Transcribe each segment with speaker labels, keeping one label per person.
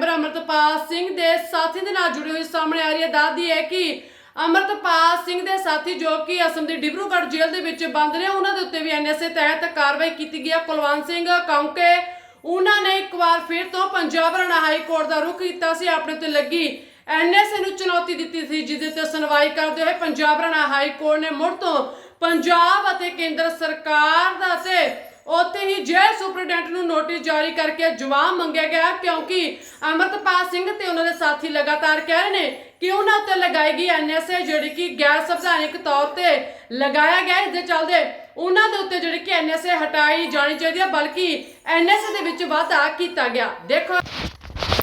Speaker 1: Member Amritpal Singh ਦੇ ਸਾਥੀ ਦੇ ਨਾਲ ਜੁੜੀ ਹੋਈ ਸਾਹਮਣੇ ਆ ਰਹੀ ਹੈ। ਦੱਸਦੀ ਹੈ ਕਿ ਅਮਰਤਪਾਲ ਸਿੰਘ ਦੇ ਸਾਥੀ ਜੋ ਕਿ ਅਸਮ ਦੀ ਡਿਬਰੂਗੜ੍ਹ ਜੇਲ੍ਹ ਦੇ ਵਿੱਚ ਬੰਦ ਨੇ, ਉਹਨਾਂ ਦੇ ਉੱਤੇ ਵੀ ਐਨਐਸਏ ਤਹਿਤ ਕਾਰਵਾਈ ਕੀਤੀ ਗਈ ਹੈ। ਕੁਲਵੰਤ ਸਿੰਘ ਕੌਂਕੇ ਉਹਨਾਂ ਨੇ ਇੱਕ ਵਾਰ ਫਿਰ ਤੋਂ ਪੰਜਾਬ ਹਰਿਆਣਾ ਹਾਈ ਕੋਰਟ ਦਾ ਰੁਖ ਕੀਤਾ ਸੀ। ਆਪਣੇ ਉੱਤੇ ਲੱਗੀ ਐਨਐਸਏ ਨੂੰ ਚੁਣੌਤੀ ਦਿੱਤੀ ਸੀ ਜਿਹਦੇ ਤੇ ਸੁਣਵਾਈ ਕਰਦੇ ਹੋਏ ਪੰਜਾਬ ਹਰਿਆਣਾ ਹਾਈ ਕੋਰਟ ਨੇ ਮੁੜ ਤੋਂ ਪੰਜਾਬ ਅਤੇ ਕੇਂਦਰ ਸਰਕਾਰ ਦਾ ਤੇ ਉੱਥੇ ਹੀ ਜੇਲ੍ਹ ਸੁਪਰਡੈਂਟ ਨੂੰ ਨੋਟਿਸ ਜਾਰੀ ਕਰਕੇ ਜਵਾਬ ਮੰਗਿਆ ਗਿਆ ਕਿਉਂਕਿ ਅਮਰਤਪਾਲ ਸਿੰਘ ਤੇ ਉਹਨਾਂ ਦੇ ਸਾਥੀ ਲਗਾਤਾਰ ਕਹਿ ਰਹੇ ਨੇ ਕਿ ਉਹਨਾਂ ਉੱਤੇ ਲਗਾਈ ਗਈ ਐਨਐਸਏ ਜਿਹੜੀ ਕਿ ਗੈਰ ਸੰਵਿਧਾਨਿਕ ਤੌਰ ਤੇ ਲਗਾਇਆ ਗਿਆ ਇਸ ਦੇ ਚੱਲਦੇ ਉਹਨਾਂ ਦੇ ਉੱਤੇ ਜਿਹੜੀ ਕਿ ਐਨਐਸਏ ਹਟਾਈ ਜਾਣੀ ਚਾਹੀਦੀ ਹੈ, ਬਲਕਿ ਐਨਐਸਏ ਦੇ ਵਿੱਚ ਵਾਧਾ ਕੀਤਾ ਗਿਆ। ਦੇਖੋ,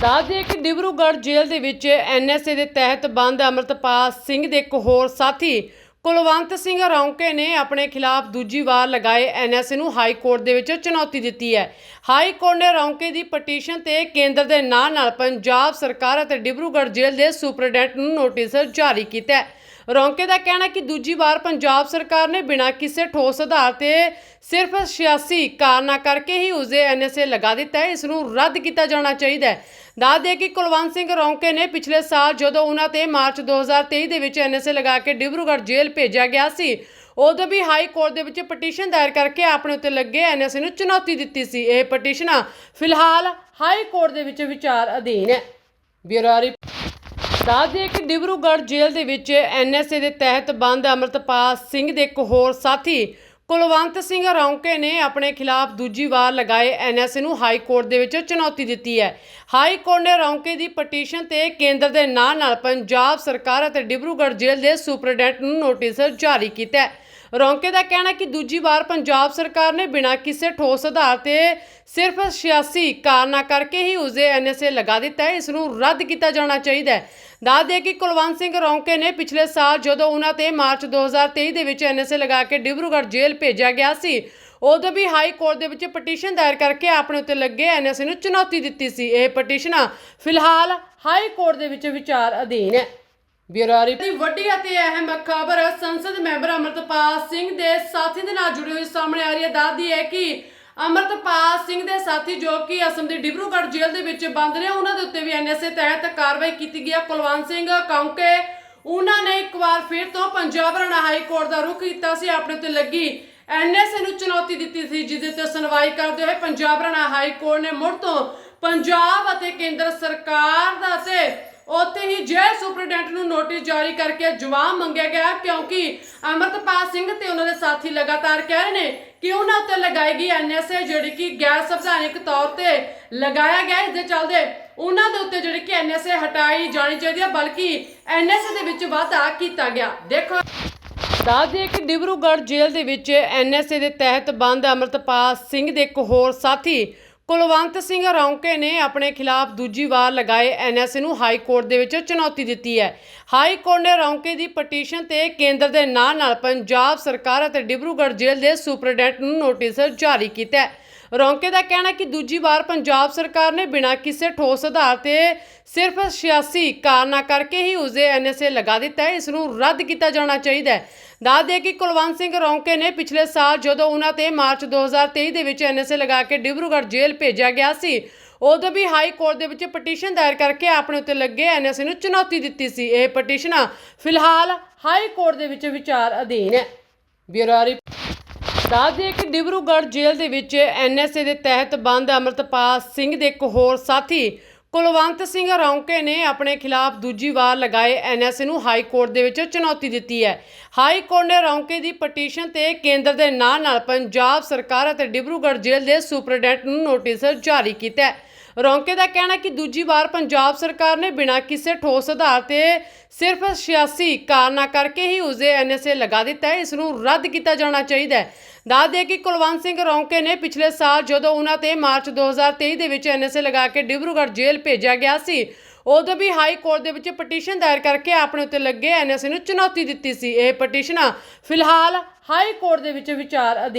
Speaker 1: ਦੱਸ ਦਈਏ ਕਿ ਡਿਬਰੂਗੜ੍ਹ ਜੇਲ੍ਹ ਦੇ ਵਿੱਚ ਐਨਐਸਏ ਦੇ ਤਹਿਤ ਬੰਦ ਅਮਰਤਪਾਲ ਸਿੰਘ ਦੇ ਇੱਕ ਹੋਰ ਸਾਥੀ ਕੁਲਵੰਤ ਸਿੰਘ ਰੌਂਕੇ ਨੇ ਆਪਣੇ ਖਿਲਾਫ ਦੂਜੀ ਵਾਰ ਲਗਾਏ ਐਨਐਸਏ ਨੂੰ ਹਾਈ ਕੋਰਟ ਦੇ ਵਿੱਚ ਚੁਣੌਤੀ ਦਿੱਤੀ ਹੈ। ਹਾਈ ਕੋਰਟ ਨੇ ਰੌਂਕੇ ਦੀ ਪਟੀਸ਼ਨ ਤੇ ਕੇਂਦਰ ਦੇ ਨਾਲ ਨਾਲ ਪੰਜਾਬ ਸਰਕਾਰ ਅਤੇ ਡਿਬਰੂਗੜ੍ਹ ਜੇਲ੍ਹ ਦੇ ਸੁਪਰਡੈਂਟ ਨੂੰ ਨੋਟਿਸ ਜਾਰੀ ਕੀਤਾ ਹੈ। ਰੌਂਕੇ ਦਾ ਕਹਿਣਾ ਕਿ ਦੂਜੀ ਵਾਰ ਪੰਜਾਬ ਸਰਕਾਰ ਨੇ ਬਿਨਾਂ ਕਿਸੇ ਠੋਸ ਆਧਾਰ ਤੇ ਸਿਰਫ 86 ਕਾਰਨਾਂ ਕਰਕੇ ਹੀ ਉਸਦੇ ਐਨਐਸਏ ਲਗਾ ਦਿੱਤਾ ਹੈ। ਇਸ ਨੂੰ ਰੱਦ ਕੀਤਾ ਜਾਣਾ ਚਾਹੀਦਾ ਹੈ। ਦੱਸ ਦੇ ਕਿ ਕੁਲਵੰਤ ਸਿੰਘ ਰੌਂਕੇ ਨੇ ਪਿਛਲੇ ਸਾਲ ਜਦੋਂ ਉਹਨਾਂ ਤੇ ਮਾਰਚ 2023 ਦੇ ਵਿੱਚ ਐਨਐਸਏ ਲਗਾ ਕੇ ਡਿਬਰੂਗੜ੍ਹ ਜੇਲ੍ਹ ਭੇਜਿਆ ਗਿਆ ਸੀ, ਉਦੋਂ ਵੀ ਹਾਈ ਕੋਰਟ ਦੇ ਵਿੱਚ ਪਟੀਸ਼ਨ ਦਾਇਰ ਕਰਕੇ ਆਪਣੇ ਉੱਤੇ ਲੱਗੇ ਐਨਐਸਏ ਨੂੰ ਚੁਣੌਤੀ ਦਿੱਤੀ ਸੀ। ਇਹ ਪਟੀਸ਼ਨਾਂ ਫਿਲਹਾਲ ਹਾਈ ਕੋਰਟ ਦੇ ਵਿੱਚ ਵਿਚਾਰ ਅਧੀਨ ਹੈ। Bureau report. ਦੱਸ ਦਈਏ ਕਿ ਡਿਬਰੂਗੜ੍ਹ ਜੇਲ੍ਹ ਦੇ ਵਿੱਚ ਐਨਐਸਏ ਦੇ ਤਹਿਤ ਬੰਦ ਅਮਰਤਪਾਲ ਸਿੰਘ ਦੇ ਇੱਕ ਹੋਰ ਸਾਥੀ ਕੁਲਵੰਤ ਸਿੰਘ ਰੌਂਕੇ ਨੇ ਆਪਣੇ ਖਿਲਾਫ ਦੂਜੀ ਵਾਰ ਲਗਾਏ ਐਨਐਸਏ ਨੂੰ ਹਾਈ ਕੋਰਟ ਦੇ ਵਿੱਚ ਚੁਣੌਤੀ ਦਿੱਤੀ ਹੈ। ਹਾਈ ਕੋਰਟ ਨੇ ਰੌਂਕੇ ਦੀ ਪਟੀਸ਼ਨ ਤੇ ਕੇਂਦਰ ਦੇ ਨਾਲ ਨਾਲ ਪੰਜਾਬ ਸਰਕਾਰ ਅਤੇ ਡਿਬਰੂਗੜ੍ਹ ਜੇਲ੍ਹ ਦੇ ਸੁਪਰਡੈਂਟ ਨੂੰ ਨੋਟਿਸ ਜਾਰੀ ਕੀਤਾ ਹੈ। ਰੌਂਕੇ ਦਾ ਕਹਿਣਾ ਕਿ ਦੂਜੀ ਵਾਰ ਪੰਜਾਬ ਸਰਕਾਰ ਨੇ ਬਿਨਾਂ ਕਿਸੇ ਠੋਸ ਆਧਾਰ ਤੇ ਸਿਰਫ 86 ਕਾਰਨਾਂ ਕਰਕੇ ਹੀ ਉਸਦੇ ਐਨਐਸਏ ਲਗਾ ਦਿੱਤਾ ਹੈ। ਇਸ ਨੂੰ ਰੱਦ ਕੀਤਾ ਜਾਣਾ ਚਾਹੀਦਾ ਹੈ। ਦੱਸ ਦੇ ਕਿ ਕੁਲਵੰਤ ਸਿੰਘ ਰੌਂਕੇ ਨੇ ਪਿਛਲੇ ਸਾਲ ਜਦੋਂ ਉਹਨਾਂ ਤੇ ਮਾਰਚ 2023 ਦੇ ਵਿੱਚ ਐਨਐਸਏ ਲਗਾ ਕੇ ਡਿਬਰੂਗੜ੍ਹ ਜੇਲ੍ਹ ਭੇਜਿਆ ਗਿਆ ਸੀ, ਉਦੋਂ ਵੀ ਹਾਈ ਕੋਰਟ ਦੇ ਵਿੱਚ ਪਟੀਸ਼ਨ ਦਾਇਰ ਕਰਕੇ ਆਪਣੇ ਉੱਤੇ ਲੱਗੇ ਐਨਐਸਏ ਨੂੰ ਚੁਣੌਤੀ ਦਿੱਤੀ ਸੀ। ਇਹ ਪਟੀਸ਼ਨਾਂ ਫਿਲਹਾਲ ਹਾਈ ਕੋਰਟ ਦੇ ਵਿੱਚ ਵਿਚਾਰ ਅਧੀਨ ਹੈ। ਬਿਊਰੋ ਦੀ ਵੱਡੀ ਅਤੇ ਅਹਿਮ ਖਬਰ, ਸੰਸਦ ਮੈਂਬਰ ਅਮਰਤਪਾਲ ਸਿੰਘ ਦੇ ਸਾਥੀ ਦੇ ਨਾਲ ਜੁੜੀ ਹੋਈ ਸਾਹਮਣੇ ਆ ਰਹੀ ਹੈ। ਦੱਸਦੀ ਹੈ ਕਿ ਅਮਰਤਪਾਲ ਸਿੰਘ ਦੇ ਸਾਥੀ ਜੋ ਕਿ ਅਸਮ ਦੀ ਡਿਬਰੂਗੜ੍ਹ ਜੇਲ੍ਹ ਦੇ ਵਿੱਚ ਬੰਦ ਨੇ, ਉਹਨਾਂ ਦੇ ਉੱਤੇ ਵੀ ਐਨਐਸਏ ਤਹਿਤ ਕਾਰਵਾਈ ਕੀਤੀ ਗਈ ਹੈ। ਕੁਲਵੰਤ ਸਿੰਘ ਕੌਂਕੇ, ਉਹਨਾਂ ਨੇ ਇੱਕ ਵਾਰ ਫਿਰ ਤੋਂ ਪੰਜਾਬ ਹਰਿਆਣਾ ਹਾਈ ਕੋਰਟ ਦਾ ਰੁਖ ਕੀਤਾ ਸੀ। ਆਪਣੇ ਉੱਤੇ ਲੱਗੀ ਐਨਐਸਏ ਨੂੰ ਚੁਣੌਤੀ ਦਿੱਤੀ ਸੀ ਜਿਹਦੇ ਤੇ ਸੁਣਵਾਈ ਕਰਦੇ ਹੋਏ ਪੰਜਾਬ ਹਰਿਆਣਾ ਹਾਈ ਕੋਰਟ ਨੇ ਮੁੜ ਤੋਂ ਪੰਜਾਬ ਅਤੇ ਕੇਂਦਰ ਸਰਕਾਰ ਦਾ ਤੇ ਉੱਥੇ ਹੀ ਜੇਲ੍ਹ ਸੁਪਰਡੈਂਟ ਨੂੰ ਨੋਟਿਸ ਜਾਰੀ ਕਰਕੇ ਜਵਾਬ ਮੰਗਿਆ ਗਿਆ ਕਿਉਂਕਿ ਅਮਰਤਪਾਲ ਸਿੰਘ ਤੇ ਉਹਨਾਂ ਦੇ ਸਾਥੀ ਲਗਾਤਾਰ ਕਹਿ ਰਹੇ ਨੇ ਕਿ ਉਹਨਾਂ ਉੱਤੇ ਲਗਾਈ ਗਈ ਐਨਐਸਏ ਜਿਹੜੀ ਕਿ ਗੈਰ ਸੰਵਿਧਾਨਿਕ ਤੌਰ ਤੇ ਲਗਾਇਆ ਗਿਆ, ਇਸ ਦੇ ਚੱਲਦੇ ਉਹਨਾਂ ਦੇ ਉੱਤੇ ਜਿਹੜੀ ਕਿ ਐਨਐਸਏ ਹਟਾਈ ਜਾਣੀ ਚਾਹੀਦੀ ਹੈ, ਬਲਕਿ ਐਨਐਸਏ ਦੇ ਵਿੱਚ ਵਾਧਾ ਕੀਤਾ ਗਿਆ। ਦੇਖੋ, ਦੱਸ ਕਿ ਡਿਬਰੂਗੜ੍ਹ ਜੇਲ੍ਹ ਦੇ ਵਿੱਚ ਐਨਐਸਏ ਦੇ ਤਹਿਤ ਬੰਦ ਅਮਰਤਪਾਲ ਸਿੰਘ ਦੇ ਇੱਕ ਹੋਰ ਸਾਥੀ ਕੁਲਵੰਤ ਸਿੰਘ ਰੌਂਕੇ ਨੇ ਆਪਣੇ ਖਿਲਾਫ ਦੂਜੀ ਵਾਰ ਲਗਾਏ ਐਨਐਸਏ ਨੂੰ ਹਾਈ ਕੋਰਟ ਦੇ ਵਿੱਚ ਚੁਣੌਤੀ ਦਿੱਤੀ ਹੈ। ਹਾਈ ਕੋਰਟ ਨੇ ਰੌਂਕੇ ਦੀ ਪਟੀਸ਼ਨ ਤੇ ਕੇਂਦਰ ਦੇ ਨਾਲ ਨਾਲ ਪੰਜਾਬ ਸਰਕਾਰ ਅਤੇ ਡਿਬਰੂਗੜ੍ਹ ਜੇਲ੍ਹ ਦੇ ਸੁਪਰਡੈਂਟ ਨੂੰ ਨੋਟਿਸ ਜਾਰੀ ਕੀਤਾ ਹੈ। ਰੌਂਕੇ ਦਾ ਕਹਿਣਾ ਕਿ ਦੂਜੀ ਵਾਰ ਪੰਜਾਬ ਸਰਕਾਰ ਨੇ ਬਿਨਾਂ ਕਿਸੇ ਠੋਸ ਆਧਾਰ ਤੇ ਸਿਰਫ 86 ਕਾਰਨਾਂ ਕਰਕੇ ਹੀ ਉਸਦੇ ਐਨਐਸਏ ਲਗਾ ਦਿੱਤਾ ਹੈ। ਇਸ ਨੂੰ ਰੱਦ ਕੀਤਾ ਜਾਣਾ ਚਾਹੀਦਾ ਹੈ। ਦੱਸ ਦੇ ਕਿ ਕੁਲਵੰਤ ਸਿੰਘ ਰੌਂਕੇ ਨੇ ਪਿਛਲੇ ਸਾਲ ਜਦੋਂ ਉਹਨਾਂ ਤੇ ਮਾਰਚ 2023 ਦੇ ਵਿੱਚ ਐਨਐਸਏ ਲਗਾ ਕੇ ਡਿਬਰੂਗੜ੍ਹ ਜੇਲ੍ਹ ਭੇਜਿਆ ਗਿਆ ਸੀ, ਉਦੋਂ ਵੀ ਹਾਈ ਕੋਰਟ ਦੇ ਵਿੱਚ ਪਟੀਸ਼ਨ ਦਾਇਰ ਕਰਕੇ ਆਪਣੇ ਉੱਤੇ ਲੱਗੇ ਐਨਐਸਏ ਨੂੰ ਚੁਣੌਤੀ ਦਿੱਤੀ ਸੀ। ਇਹ ਪਟੀਸ਼ਨਾਂ ਫਿਲਹਾਲ ਹਾਈ ਕੋਰਟ ਦੇ ਵਿੱਚ ਵਿਚਾਰ ਅਧੀਨ ਹੈ। ਬਿਊਰੋ ਦੱਸ ਦਈਏ ਕਿ ਡਿਬਰੂਗੜ੍ਹ ਜੇਲ੍ਹ ਦੇ ਵਿੱਚ ਐਨਐਸਏ ਦੇ ਤਹਿਤ ਬੰਦ ਅਮਰਤਪਾਲ ਸਿੰਘ ਦੇ ਇੱਕ ਹੋਰ ਸਾਥੀ, ਕੁਲਵੰਤ ਸਿੰਘ ਰੌਂਕੇ ਨੇ ਆਪਣੇ ਖਿਲਾਫ ਦੂਜੀ ਵਾਰ ਲਗਾਏ ਐਨਐਸਏ ਨੂੰ ਹਾਈ ਕੋਰਟ ਦੇ ਵਿੱਚ ਚੁਣੌਤੀ ਦਿੱਤੀ ਹੈ। ਹਾਈ ਕੋਰਟ ਨੇ ਰੌਂਕੇ ਦੀ ਪਟੀਸ਼ਨ ਤੇ ਕੇਂਦਰ ਦੇ ਨਾਲ ਨਾਲ ਪੰਜਾਬ ਸਰਕਾਰ ਅਤੇ ਡਿਬਰੂਗੜ੍ਹ ਜੇਲ੍ਹ ਦੇ ਸੁਪਰਡੈਂਟ ਨੂੰ ਨੋਟਿਸ ਜਾਰੀ ਕੀਤਾ ਹੈ। ਰੌਂਕੇ ਦਾ ਕਹਿਣਾ ਕਿ ਦੂਜੀ ਵਾਰ ਪੰਜਾਬ ਸਰਕਾਰ ਨੇ ਬਿਨਾਂ ਕਿਸੇ ਠੋਸ ਆਧਾਰ ਤੇ ਸਿਰਫ 86 ਕਾਰਨਾਂ ਕਰਕੇ ਹੀ ਉਸਦੇ ਐਨਐਸਏ ਲਗਾ ਦਿੱਤਾ ਹੈ। ਇਸ ਨੂੰ ਰੱਦ ਕੀਤਾ ਜਾਣਾ ਚਾਹੀਦਾ ਹੈ। ਦੱਸ ਦੇ ਕਿ ਕੁਲਵੰਤ ਸਿੰਘ ਰੌਂਕੇ ਨੇ ਪਿਛਲੇ ਸਾਲ ਜਦੋਂ ਉਹਨਾਂ ਤੇ ਮਾਰਚ 2023 ਦੇ ਵਿੱਚ ਐਨਐਸਏ ਲਗਾ ਕੇ ਡਿਬਰੂਗੜ੍ਹ ਜੇਲ੍ਹ ਭੇਜਿਆ ਗਿਆ ਸੀ, ਉਦੋਂ ਵੀ ਹਾਈ ਕੋਰਟ ਦੇ ਵਿੱਚ ਪਟੀਸ਼ਨ ਦਾਇਰ ਕਰਕੇ ਆਪਣੇ ਉੱਤੇ ਲੱਗੇ ਐਨਐਸਏ ਨੂੰ ਚੁਣੌਤੀ ਦਿੱਤੀ ਸੀ। ਇਹ ਪਟੀਸ਼ਨਾਂ ਫਿਲਹਾਲ ਹਾਈ ਕੋਰਟ ਦੇ ਵਿੱਚ ਵਿਚਾਰ